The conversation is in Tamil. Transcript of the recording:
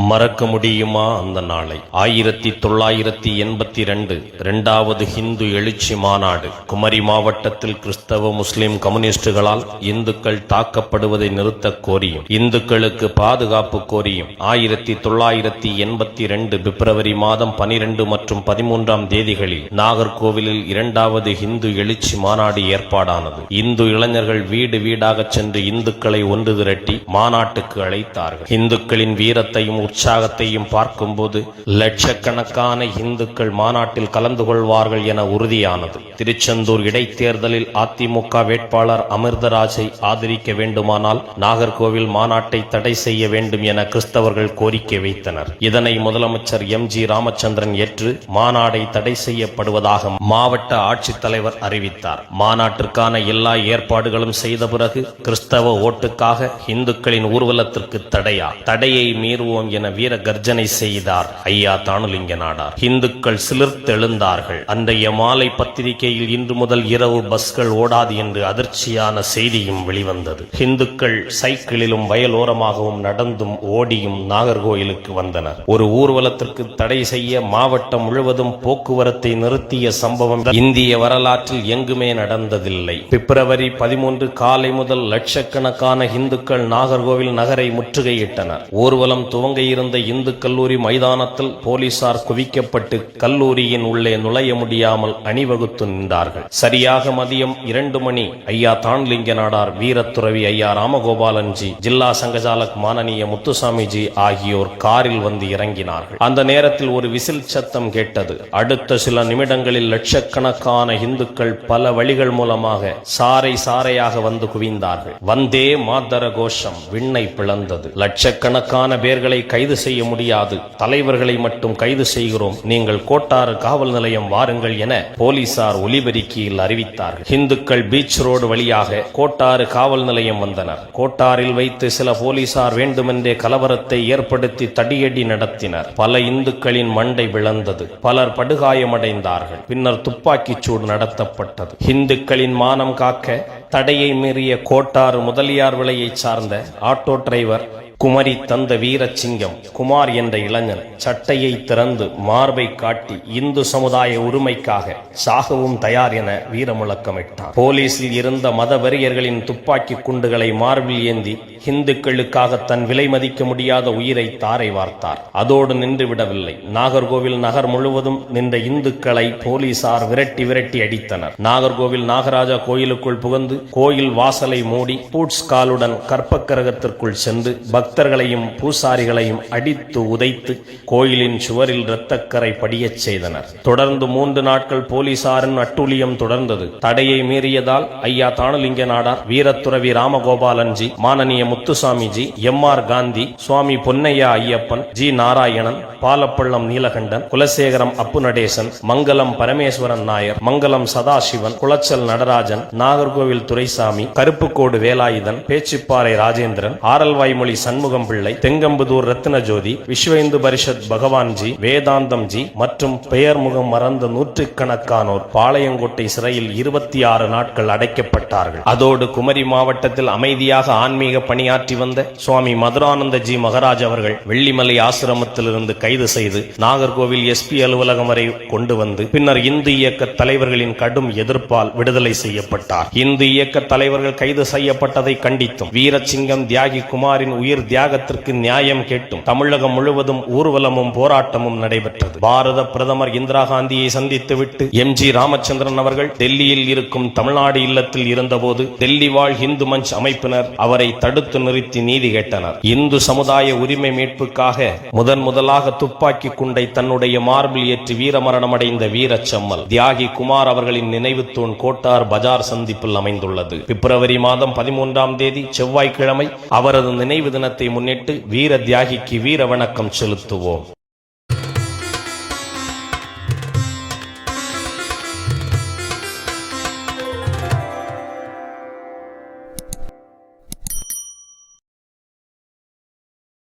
மறக்க முடியுமா அந்த நாளை? ஆயிரத்தி தொள்ளாயிரத்தி எண்பத்தி ரெண்டு இரண்டாவது ஹிந்து எழுச்சி மாநாடு. குமரி மாவட்டத்தில் கிறிஸ்தவ முஸ்லிம் கம்யூனிஸ்டுகளால் இந்துக்கள் தாக்கப்படுவதை நிறுத்த கோரியும் இந்துக்களுக்கு பாதுகாப்பு கோரியும் ஆயிரத்தி தொள்ளாயிரத்தி எண்பத்தி ரெண்டு பிப்ரவரி மாதம் பனிரெண்டு மற்றும் பதிமூன்றாம் தேதிகளில் நாகர்கோவிலில் இரண்டாவது ஹிந்து எழுச்சி மாநாடு ஏற்பாடானது. இந்து இளைஞர்கள் வீடு வீடாக சென்று இந்துக்களை ஒன்று திரட்டி மாநாட்டுக்கு அழைத்தார்கள். இந்துக்களின் வீரத்தையும் உற்சாகத்தையும் பார்க்கும்போது லட்சக்கணக்கான இந்துக்கள் மாநாட்டில் கலந்து கொள்வார்கள் என உறுதியானது. திருச்செந்தூர் இடைத்தேர்தலில் அதிமுக வேட்பாளர் அமிர்தராஜை ஆதரிக்க வேண்டுமானால் நாகர்கோவில் மாநாட்டை தடை செய்ய வேண்டும் என கிறிஸ்தவர்கள் கோரிக்கை வைத்தனர். இதனை முதலமைச்சர் எம் ஜி ராமச்சந்திரன் ஏற்று மாநாடை தடை செய்யப்படுவதாக மாவட்ட ஆட்சித்தலைவர் அறிவித்தார். மாநாட்டிற்கான எல்லா ஏற்பாடுகளும் செய்த பிறகு கிறிஸ்தவ ஓட்டுக்காக இந்துக்களின் ஊர்வலத்திற்கு தடையா? தடையை மீறுவோம் என வீர கர்ஜனை செய்தார். ஐயா தானுலிங்க நாடார் இந்துக்கள் சிலிர்த்தெழுந்தார்கள் அன்றைய மாலை பத்திரிகையில் இன்று முதல் இரவு பஸ்கள் ஓடாது என்று அதிர்ச்சியான செய்தியும் வெளிவந்தது. இந்துக்கள் சைக்கிளிலும் வயலோரமாகவும் நடந்தும் ஓடியும் நாகர்கோயிலுக்கு வந்தனர். ஒரு ஊர்வலத்திற்கு தடை செய்ய மாவட்டம் முழுவதும் போக்குவரத்தை நிறுத்திய சம்பவம் இந்திய வரலாற்றில் எங்குமே நடந்ததில்லை. பிப்ரவரி பதிமூன்று காலை முதல் லட்சக்கணக்கான இந்துக்கள் நாகர்கோவில் நகரை முற்றுகையிட்டனர். ஊர்வலம் துவங்க இருந்த இந்து கல்லூரி மைதானத்தில் போலீசார் குவிக்கப்பட்டு கல்லூரியின் உள்ளே நுழைய முடியாமல் அணிவகுத்து நின்றார்கள். சரியாக மதியம் இரண்டு மணி ஐயா தான்லிங்க நாடார் வீரத்துறவி ஐயா ராமகோபாலன்ஜி ஜில்லா சங்கஜாலக் மானனீய முத்துசாமிஜி ஆகியோர் காரில் வந்து இறங்கினார்கள். அந்த நேரத்தில் ஒரு விசில் சத்தம் கேட்டது. அடுத்த சில நிமிடங்களில் லட்சக்கணக்கான இந்துக்கள் பல வழிகள் மூலமாக சாரை சாரையாக வந்து குவிந்தார்கள். வந்தே மாதர கோஷம் விண்ணை பிளந்தது. லட்சக்கணக்கான பேர்களை கைது செய்ய முடியாது. தலைவர்களை மட்டும் கைது செய்கிறோம். நீங்கள் கோட்டாறு காவல் நிலையம் வாருங்கள் என போலீசார் ஒலிபெருக்கியில் அறிவித்தார்கள். இந்துக்கள் பீச் ரோடு வழியாக கோட்டாறு காவல் நிலையம் வந்தனர். கோட்டாரில் வைத்து சில போலீசார் வேண்டுமென்றே கலவரத்தை ஏற்படுத்தி தடியடி நடத்தினர். பல இந்துக்களின் மண்டை விளந்தது பலர் படுகாயமடைந்தார்கள். பின்னர் துப்பாக்கிச் சூடு நடத்தப்பட்டது. இந்துக்களின் மானம் காக்க தடையை மீறிய கோட்டாறு முதலியார் விலையைச் சார்ந்த ஆட்டோ டிரைவர் குமரி தந்த வீரசிங்கம் குமார் என்ற இளைஞன் சட்டையை திறந்து மார்பை காட்டி இந்து சமுதாய உரிமைக்காக சாகவும் தயார் என வீரமுழக்கமிட்டார். போலீசில் இருந்த மத வெறியர்களின் துப்பாக்கி குண்டுகளை மார்பில் ஏந்தி இந்துக்களுக்காக தன் விலை மதிக்க முடியாத உயிரை தாரை வார்த்தார். அதோடு நின்று விடவில்லை நாகர்கோவில் நகர் முழுவதும் நின்ற இந்துக்களை போலீசார் விரட்டி விரட்டி அடித்தனர். நாகர்கோவில் நாகராஜா கோயிலுக்குள் புகுந்து கோயில் வாசலை மூடி பூட்ஸ் காலுடன் கற்பக்கரகத்திற்குள் சென்று பக்தர்களையும் பூசாரிகளையும் அடித்து உதைத்து கோயிலின் சுவரில் இரத்தக்கரை படியச் செய்தனர். தொடர்ந்து மூன்று நாட்கள் போலீசாரின் அட்டூழியம் தொடர்ந்தது. தடையை மீறியதால் ஐயா தானுலிங்க நாடார் வீரத்துறவி ராமகோபாலன்ஜி மானனீய முத்துசாமிஜி எம் ஆர் காந்தி சுவாமி பொன்னையா ஐயப்பன் ஜி. நாராயணன் பாலப்பள்ளம் நீலகண்டன் குலசேகரம் அப்பு நடேசன் மங்கலம் பரமேஸ்வரன் நாயர் மங்கலம் சதாசிவன் குளச்சல் நடராஜன் நாகர்கோவில் துரைசாமி கருப்புக்கோடு வேலாயுதன் பேச்சுப்பாறை ராஜேந்திரன் ஆரல்வாய்மொழி சன் சண்முகம் பிள்ளை தெங்கம்புதூர் ரத்ன ஜோதி விஸ்வ இந்து பரிஷத் பகவான்ஜி வேதாந்தம் ஜி மற்றும் பெயர் முகம் மறந்த நூற்றுக்கணக்கானோர் பாளையங்கோட்டை சிறையில் இருபத்தி ஆறு நாட்கள் அடைக்கப்பட்டார்கள். அதோடு குமரி மாவட்டத்தில் அமைதியாக ஆன்மீக பணியாற்றி வந்த சுவாமி மதுரானந்த ஜி மகராஜ் அவர்கள் வெள்ளிமலை ஆசிரமத்திலிருந்து கைது செய்து நாகர்கோவில் எஸ்பி அலுவலகம் வரை கொண்டு வந்து பின்னர் இந்து இயக்க தலைவர்களின் கடும் எதிர்ப்பால் விடுதலை செய்யப்பட்டார். இந்து இயக்க தலைவர்கள் கைது செய்யப்பட்டதை கண்டித்தும் வீரசிங்கம் தியாகி குமாரின் உயிர் தியாகத்திற்கு நியாயம் கேட்டும். தமிழகம் முழுவதும் ஊர்வலமும் போராட்டமும் நடைபெற்றது. பாரத பிரதமர் இந்திரா காந்தியை சந்தித்துவிட்டு எம் ஜி ராமச்சந்திரன் அவர்கள் டெல்லியில் இருக்கும் தமிழ்நாடு இல்லத்தில் இருந்தபோது டெல்லி வாழ் இந்து மஞ்ச் அமைப்பினர் அவரை தடுத்து நிறுத்தி நீதி கேட்டனர். இந்து சமுதாய உரிமை மீட்புக்காக முதன் முதலாக துப்பாக்கி குண்டை தன்னுடைய மார்பில் ஏற்றி வீரமரணம் அடைந்த வீரச்சம்மல் தியாகி குமார் அவர்களின் நினைவு தூண் கோட்டார் பஜார் சந்திப்பில் அமைந்துள்ளது. பிப்ரவரி மாதம் பதிமூன்றாம் தேதி செவ்வாய்க்கிழமை அவரது நினைவு தினத்தை முன்னிட்டு வீர தியாகிக்கு வீர வணக்கம் செலுத்துவோம்.